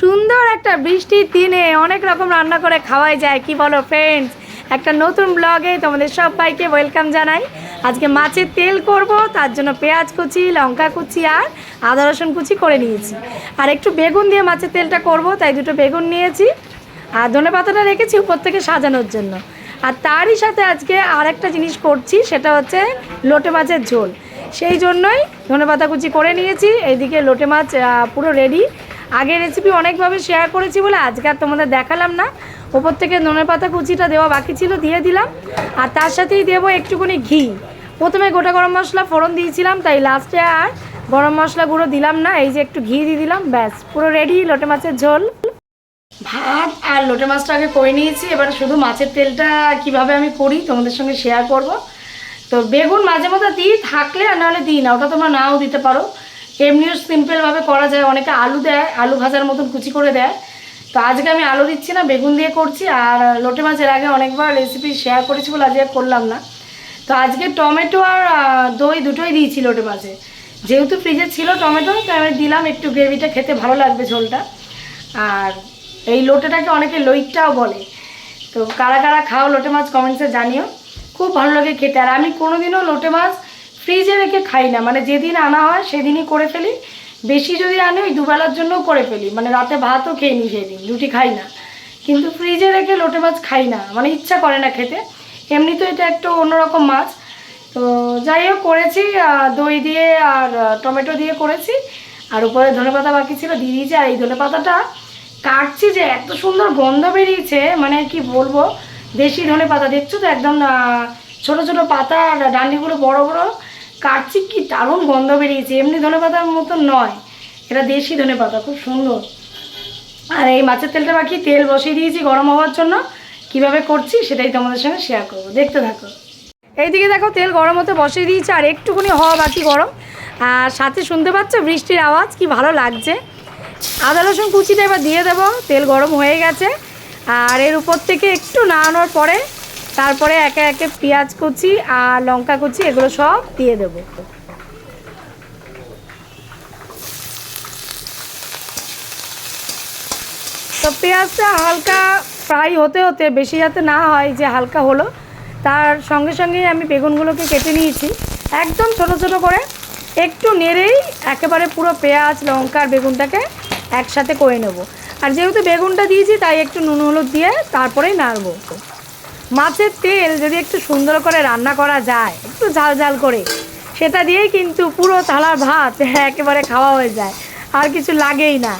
সুন্দর একটা বৃষ্টির দিনে অনেক রকম রান্না করে খাওয়াই যায়, কি বলো ফ্রেন্ডস একটা নতুন ব্লগে তোমাদের সবাইকে ওয়েলকাম জানাই। আজকে মাছের তেল করব, তার জন্য পেঁয়াজ কুচি, লঙ্কা কুচি আর আদা রসুন কুচি করে নিয়েছি। আর একটু বেগুন দিয়ে মাছের তেলটা করব, তাই দুটো বেগুন নিয়েছি। আর ধনে পাতাটা রেখেছি উপর থেকে সাজানোর জন্য। আর তারই সাথে আজকে আর একটা জিনিস করছি, সেটা হচ্ছে লোটে মাছের ঝোল। সেই জন্যই ধনে পাতা কুচি করে নিয়েছি, এইদিকে লোটে মাছ পুরো রেডি আগে রেসিপি অনেকভাবে শেয়ার করেছি বলে আজকে আর তোমাদের দেখালাম না। ওপর থেকে ধনে পাতা কুচিটা দেওয়া বাকি ছিল, দিয়ে দিলাম। আর তার সাথেই দেবো একটুখানি ঘি। প্রথমে গোটা গরম মশলা ফোড়ন দিয়েছিলাম, তাই লাস্টে আর গরম মশলা গুঁড়ো দিলাম না, এই যে একটু ঘি দিয়ে দিলাম, ব্যাস। পুরো রেডি লোটে মাছের ঝোল। ভাত আর লোটে মাছটা আগে করে নিয়েছি, এবার শুধু মাছের তেলটা কীভাবে আমি করি তোমাদের সঙ্গে শেয়ার করব। তো বেগুন মাঝে মধ্যে দিই, থাকলে আর নাহলে দিই না, ওটা তোমরা নাও দিতে পারো। এমনিও সিম্পলভাবে করা যায়। অনেকে আলু দেয়, আলু ভাজার মতন কুচি করে দেয়। তো আজকে আমি আলু দিচ্ছি না, বেগুন দিয়ে করছি। আর লোটে মাছের আগে অনেকবার রেসিপি শেয়ার করেছি বলে আজকে করলাম না। তো আজকে টমেটো আর দই দুটোই দিয়েছি লোটে মাছে। যেহেতু ফ্রিজে ছিল টমেটো তো আমি দিলাম একটু গ্রেভিটা খেতে ভালো লাগবে ঝোলটা। আর এই লোটেটাকে অনেকে লইটটাও বলে। তো কারা কারা খাও লোটে মাছ কমেন্টসে জানিও। খুব ভালো লাগে খেতে। আর আমি কোনোদিনও লোটে মাছ ফ্রিজে রেখে খাই না। মানে যেদিন আনা হয় সেদিনই করে ফেলি। বেশি যদি আনি ওই দুবেলার জন্যও করে ফেলি। মানে রাতে ভাতও খেয়ে নিই সেদিন, রুটি খাই না। কিন্তু ফ্রিজে রেখে লোটে মাছ খাই না। মানে ইচ্ছা করে না খেতে। এমনি তো এটা একটু অন্যরকম মাছ। তো যাই হোক, করেছি। দই দিয়ে আর টমেটো দিয়ে করেছি। আর উপরে ধনেপাতা বাকি ছিল, দিয়ে দিয়েছি। আর এই ধনেপাতাটা কাটছি যে এত সুন্দর গন্ধ বেরিয়েছে। মানে কি বলব? দেশি ধনে পাতা দেখছ তো? একদম ছোট ছোট পাতা আর ডান্ডিগুলো বড় বড়। কাটছি কি? দারুণ গন্ধ বেরিয়েছে। এমনি ধনে পাতার মতন নয়। এটা দেশি ধনে পাতা, খুব সুন্দর। আর এই মাছের তেলটা বাকি, তেল বসিয়ে দিয়েছি গরম হওয়ার জন্য। কীভাবে করছি সেটাই তোমাদের সঙ্গে শেয়ার করব। দেখতে থাকো। এইদিকে দেখো, তেল গরম হতে বসিয়ে দিয়েছি, আর একটুখানি হওয়া বাকি গরম। আর সাথে শুনতে পাচ্ছ বৃষ্টির আওয়াজ, কি ভালো লাগছে। আদা, রসুন কুচিটা এবার দিয়ে দেবো। তেল গরম হয়ে গেছে। আর এর উপর থেকে একটু নাড়ানোর পরে তারপরে একে একে পেঁয়াজ কুচি আর লঙ্কা কুচি, এগুলো সব দিয়ে দেবো। তো পেঁয়াজটা হালকা ফ্রাই হতে হতে, বেশি যাতে না হয় যে হালকা হলো, তার সঙ্গে সঙ্গে আমি বেগুনগুলোকে কেটে নিয়েছি। একদম ছোট ছোট করে, একটু নেড়েই একেবারে পুরো পেঁয়াজ, লঙ্কা আর বেগুনটাকে একসাথে করে নেব। আর যেহেতু বেগুনটা দিয়েছি, তাই একটু নুন হলুদ দিয়ে তারপরেই নাড়বো। মাছের তেল যদি একটু সুন্দর করে রান্না করা যায়, একটু ঝাল ঝাল করে, সেটা দিয়েই কিন্তু পুরো থালার ভাত একেবারে খাওয়া হয়ে যায়। আর কিছু লাগেই না।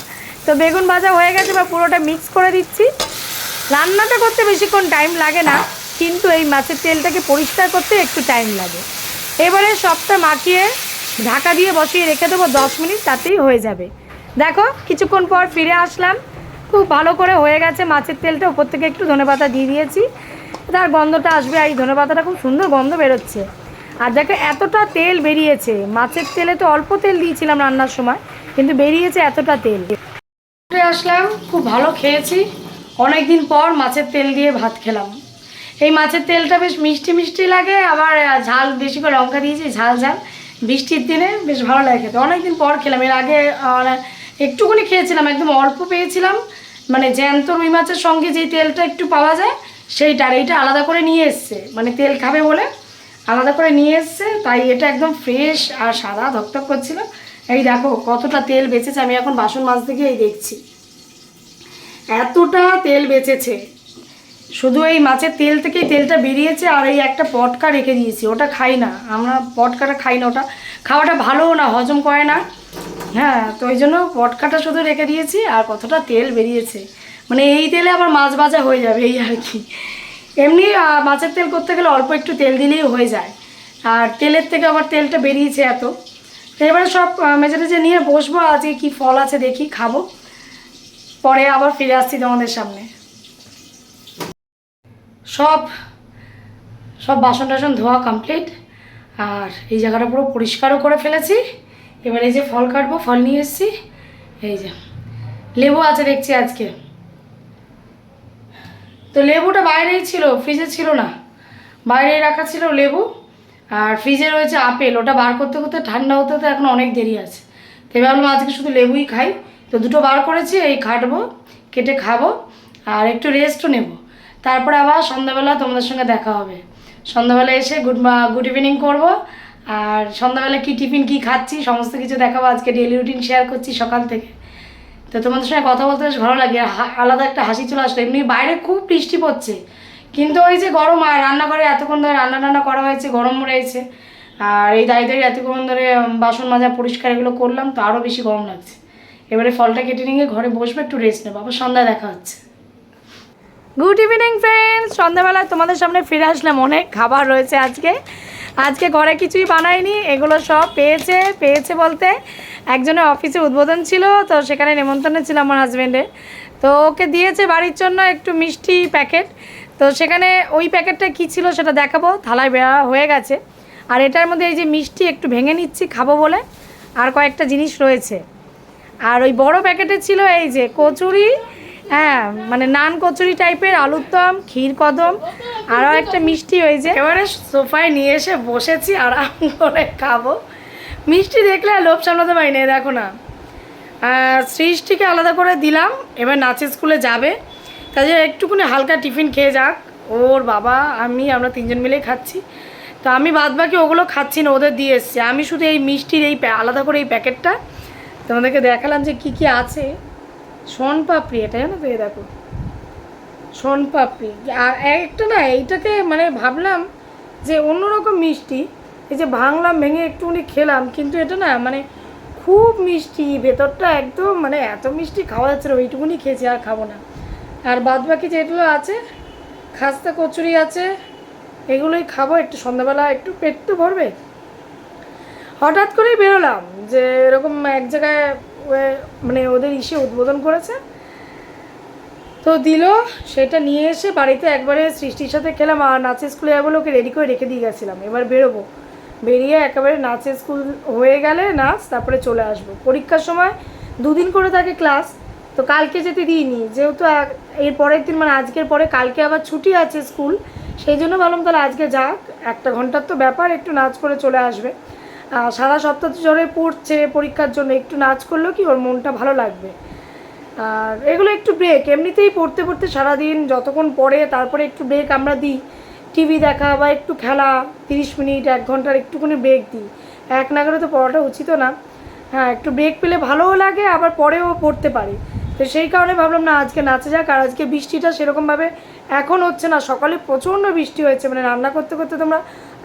তো বেগুন ভাজা হয়ে গেছে বা পুরোটা মিক্স করে দিচ্ছি। রান্নাটা করতে বেশিক্ষণ টাইম লাগে না, কিন্তু এই মাছের তেলটাকে পরিষ্কার করতে একটু টাইম লাগে। এবারে সবটা মাখিয়ে ঢাকা দিয়ে বসিয়ে রেখে দেবো দশ মিনিট, তাতেই হয়ে যাবে। দেখো, কিছুক্ষণ পর ফিরে আসলাম। খুব ভালো করে হয়ে গেছে মাছের তেলটা, উপর থেকে একটু ধনেপাতা দিয়ে দিয়েছি। তার গন্ধটা আসবে আর এই ধনেপাতাটা খুব সুন্দর গন্ধ বেরোচ্ছে। আর দেখো, এতটা তেল বেরিয়েছে। মাছের তেলে তো অল্প তেল দিয়েছিলাম রান্নার সময়, কিন্তু বেরিয়েছে এতটা তেল। আসলাম, খুব ভালো খেয়েছি। অনেক দিন পর মাছের তেল দিয়ে ভাত খেলাম। এই মাছের তেলটা বেশ মিষ্টি মিষ্টি লাগে, আবার ঝাল, বেশি করে লঙ্কা দিয়েছি, ঝাল ঝাল। বৃষ্টির দিনে বেশ ভালো লাগে খেতে। অনেক দিন পর খেলাম। এর আগে একটুখানি খেয়েছিলাম, একদম অল্প পেয়েছিলাম। মানে জ্যান্ত রুই মাছের সঙ্গে যেই তেলটা একটু পাওয়া যায় সেইটা, আর এইটা আলাদা করে নিয়ে এসছে। মানে তেল খাবে বলে আলাদা করে নিয়ে এসছে, তাই এটা একদম ফ্রেশ আর সাদা ধকধক করছিল। এই দেখো, কতটা তেল বেঁচেছে, আমি এখন বাসন মাছ থেকে এই দেখছি। এতটা তেল বেঁচেছে। শুধু এই মাছের তেল থেকেই তেলটা বেরিয়েছে, আর এই একটা পটকা রেখে দিয়েছি, ওটা খাই না। আমরা পটকাটা খাই না, ওটা খাওয়াটা ভালোও না, হজম করে না। হ্যাঁ তো ওই জন্য পটকাটা শুধু রেখে দিয়েছি, আর কতটা তেল বেরিয়েছে। মানে এই তেলে আবার মাছ ভাজা হয়ে যাবে, এই আর কি। এমনি মাছের তেল করতে গেলে অল্প একটু তেল দিলেই হয়ে যায়। আর তেলের থেকে আবার তেলটা বেরিয়েছে এত। এবারে সব মেজে টেজে নিয়ে বসবো, আজকে কি ফল আছে দেখি, খাব। পরে আবার ফিরে আসছি তোমাদের সামনে। সব সব বাসন টাসন ধোয়া কমপ্লিট আর এই জায়গাটা পুরো পরিষ্কারও করে ফেলেছি। এবার এই যে ফল কাটবো, ফল নিয়ে এসেছি। এই যে, লেবু আছে দেখছি আজকে। তো লেবুটা বাইরেই ছিল ফ্রিজে ছিল না। বাইরে রাখা ছিল লেবু, আর ফ্রিজে রয়েছে আপেল। ওটা বার করতে করতে ঠান্ডা হতে হতে এখন অনেক দেরি আছে। তো এবার ভাবলাম আজকে শুধু লেবুই খাই। তো দুটো বার করেছি, এই খাটবো, কেটে খাব, আর একটু রেস্টও নেব। তারপরে আবার সন্ধ্যাবেলা তোমাদের সঙ্গে দেখা হবে। সন্ধ্যাবেলা এসে গুড গুড ইভিনিং করব, আর সন্ধ্যাবেলা কী টিফিন, কী খাচ্ছি, সমস্ত কিছু দেখাবো। আজকে ডেলি রুটিন শেয়ার করছি সকাল থেকে। তো তোমাদের সঙ্গে কথা বলতে বেশ ভালো লাগে আলাদা একটা হাসি চলে আসলো। এমনি বাইরে খুব বৃষ্টি পড়ছে, কিন্তু ওই যে গরম, আর রান্নাঘরে এতক্ষণ ধরে রান্না টান্না করা হয়েছে, গরম রয়েছে আর এই দাঁড়িয়ে এতক্ষণ ধরে বাসন মাজা পরিষ্কার এগুলো করলাম, তো আরও বেশি গরম লাগছে। এবারে ফলটা কেটে নিয়ে ঘরে বসবো, একটু রেস্ট নেব, আবার সন্ধ্যায় দেখা হচ্ছে। গুড ইভিনিং ফ্রেন্ডস সন্ধ্যাবেলা তোমাদের সামনে ফিরে আসলাম, অনেক খাবার রয়েছে আজকে। আজকে ঘরে কিছুই বানাইনি, এগুলো সব পেয়েছে পেয়েছে বলতে একজনের অফিসে উদ্বোধন ছিল, তো সেখানে নেমন্তন্ন ছিল আমার হাজব্যান্ডের তো ওকে দিয়েছে বাড়ির জন্য একটু মিষ্টি প্যাকেট। তো সেখানে ওই প্যাকেটটা কী ছিল সেটা দেখাবো, থালায় বেড়া হয়ে গেছে। আর এটার মধ্যে এই যে মিষ্টি একটু ভেঙে নিচ্ছি খাব বলে, আর কয়েকটা জিনিস রয়েছে। আর ওই বড় প্যাকেটে ছিল এই যে কচুরি হ্যাঁ মানে নান কচুরি টাইপের, আলুর দম, ক্ষীর কদম, আরও একটা মিষ্টি যে। এবারে সোফায় নিয়ে এসে বসেছি আরাম করে খাব। মিষ্টি দেখলে আর লোভ সামলাতে পারি না দেখো না। সৃষ্টিকে আলাদা করে দিলাম, এবার নাচের স্কুলে যাবে। তাদের একটুকুনি হালকা টিফিন খেয়ে যাক। ওর বাবা, আমি, আমরা তিনজন মিলেই খাচ্ছি। তো আমি বাদ বাকি ওগুলো খাচ্ছি না, ওদের দিয়ে এসছি। আমি শুধু এই মিষ্টির এই আলাদা করে এই প্যাকেটটা তোমাদেরকে দেখালাম যে কি কি আছে। শন পাপড়ি, এটা জানো তো, এই দেখো। শন পাপড়ি। আর একটা না, এইটাকে মানে ভাবলাম যে অন্যরকম মিষ্টি। এই যে ভাঙলাম ভেঙে একটুখানি খেলাম, কিন্তু এটা না মানে খুব মিষ্টি, ভেতরটা একদম মানে এত মিষ্টি খাওয়া যাচ্ছে না, ওইটুকুনি খেয়েছি, আর খাব না। আর বাদ বাকি যেগুলো আছে, খাস্তা কচুরি আছে, এগুলোই খাব, একটু সন্ধ্যাবেলা একটু পেট তো ভরবে। হঠাৎ করেই বেরোলাম যে এরকম এক জায়গায় মানে ওদের ইসে উদ্বোধন করেছে। তো দিল, সেটা নিয়ে এসে বাড়িতে একবারে সৃষ্টির সাথে খেলাম, আর নাচের স্কুলে যাব ওকে রেডি করে রেখে দিয়ে গেছিলাম। এবার বেরোবো। বেরিয়ে একেবারে নাচের স্কুল হয়ে গেলে নাচ, তারপরে চলে আসব। পরীক্ষার সময় দুদিন করে থাকে ক্লাস, তো কালকে যেতে দিইনি। যেহেতু এর পরের দিন মানে আজকের পরে কালকে আবার ছুটি আছে স্কুল, সেই জন্য ভাবলাম তাহলে আজকে যাক, একটা ঘণ্টার তো ব্যাপার, একটু নাচ করে চলে আসবে। সারা সপ্তাহ ধরে পড়ছে, পরীক্ষার জন্য একটু নাচ করলেও কি, ওর মনটা ভালো লাগবে। আর এগুলো একটু ব্রেক এমনিতেই পড়তে পড়তে সারাদিন যতক্ষণ পড়ে, তারপরে একটু ব্রেক আমরা দিই। টিভি দেখা বা একটু খেলা, তিরিশ মিনিট, এক ঘণ্টার একটুখানি ব্রেক দিই। এক নাগারে তো পড়াটা উচিত না। হ্যাঁ একটু ব্রেক পেলে ভালোও লাগে, আবার পরেও পড়তে পারি। তো সেই কারণে ভাবলাম, না, আজকে নাচে যাক, আর আজকে বৃষ্টিটা সেরকমভাবে এখন হচ্ছে না, সকালে প্রচণ্ড বৃষ্টি হয়েছে। মানে রান্না করতে করতে তোমরা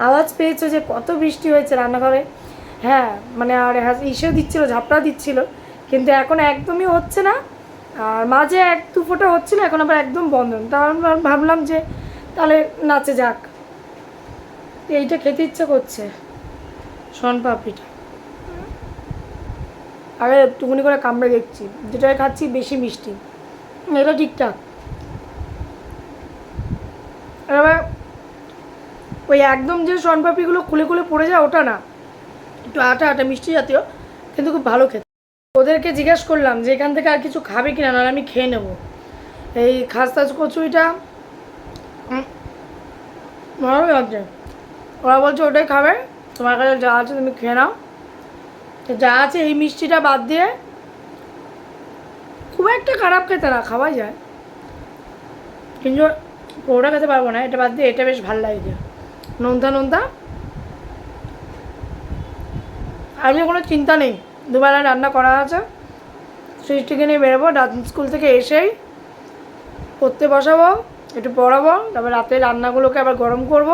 আওয়াজ পেয়েছ যে কত বৃষ্টি হয়েছে রান্নাঘরে। হ্যাঁ মানে আর ইসেও দিচ্ছিল ঝাপটা দিচ্ছিল। কিন্তু এখন একদমই হচ্ছে না। আর মাঝে এক দু ফোঁটা হচ্ছিল, এখন আবার একদম বন্ধ। তার ভাবলাম যে তাহলে নাচে যাক। এইটা খেতে ইচ্ছা করছে। শন পাপড়িটা। আরে একটুখানি করে কামড়ে দেখছি। যেটাই খাচ্ছি বেশি মিষ্টি। এটা ঠিকঠাক। এবার ওই একদম যে শনপাপড়িগুলো খুলে খুলে পড়ে যায় ওটা না। একটু আটা আটা মিষ্টি জাতীয়, কিন্তু খুব ভালো খেতে। ওদেরকে জিজ্ঞেস করলাম যে এখান থেকে আর কিছু খাবে কিনা না আমি খেয়ে নেব। এই খাস্তা কচুরিটা ভালোই লাগছে। ওরা বলছে ওটাই খাবে। তোমার কাছে যা আছে তুমি খেয়ে নাও। তো যা আছে এই মিষ্টিটা বাদ দিয়ে খুব একটা খারাপ খেতে না, খাওয়াই যায়। কিন্তু ওটা খেতে পারব না, এটা বাদ দিয়ে এটা বেশ ভালো লাগে। নোনতা নোনতা। আজকে কোনো চিন্তা নেই। দুবেলা রান্না করা আছে। সৃষ্টিকে নিয়ে বেরোবো। রাত স্কুল থেকে এসেই পড়তে বসাবো। একটু পড়াবো তারপর রাতে রান্নাগুলোকে আবার গরম করব।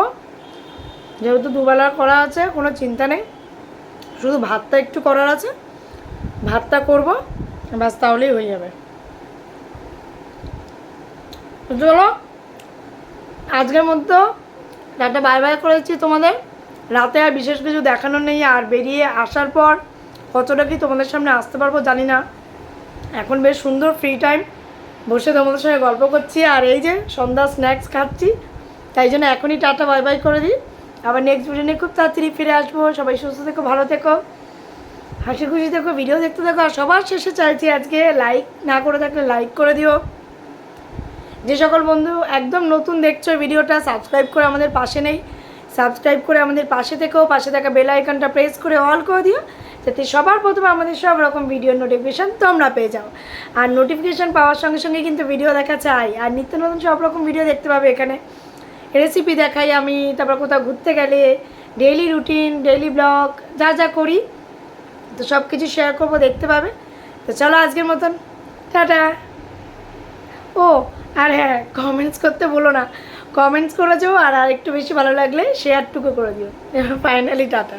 যেহেতু দুবেলা করা আছে, কোনো চিন্তা নেই। শুধু ভাতটা একটু করার আছে, ভাতটা করব, ব্যাস তাহলেই হয়ে যাবে। চলো, আজকের মধ্যে রাতে বাই বাই করেছি তোমাদের। রাতে আর বিশেষ কিছু দেখানো নেই, আর বেরিয়ে আসার পর কতটা কি তোমাদের সামনে আসতে পারব জানি না। এখন বেশ সুন্দর ফ্রি টাইম বসে তোমাদের সঙ্গে গল্প করছি, আর এই যে সন্ধ্যা স্ন্যাক্স খাচ্ছি, তাই জন্য এখনই টাটা বাই বাই করে দিই। আবার নেক্সট ভিডিও নিয়ে খুব তাড়াতাড়ি ফিরে আসব। সবাই সুস্থ থেকো, ভালো থেকো, হাসি খুশি থেকো ভিডিও দেখতে থাকো, আর সবার শেষে চাইছি আজকে লাইক না করে থাকলে লাইক করে দিও। যে সকল বন্ধু একদম নতুন দেখছ ভিডিওটা সাবস্ক্রাইব করে আমাদের পাশে নেই। সাবস্ক্রাইব করে আমাদের পাশে থেকেও পাশে থাকা বেল আইকনটা প্রেস করে অল করে দিও। যাতে সবার প্রথমে আমাদের সব রকম ভিডিও নোটিফিকেশান তোমরা পেয়ে যাও। আর নোটিফিকেশান পাওয়ার সঙ্গে সঙ্গে কিন্তু ভিডিও দেখা চাই আর নিত্য নতুন সব রকম ভিডিও দেখতে পাবে এখানে। রেসিপি দেখাই আমি, তারপর কোথাও ঘুরতে গেলে ডেইলি রুটিন ডেইলি ব্লগ যা যা করি, তো সব কিছু শেয়ার করব, দেখতে পাবে। তো চলো আজকের মতন, টাটা। ও, আর হ্যাঁ কমেন্টস করতে বলো না। কমেন্টস করে যাও আর আর একটু বেশি ভালো লাগলে শেয়ারটুকু করে দিও। Finally tata.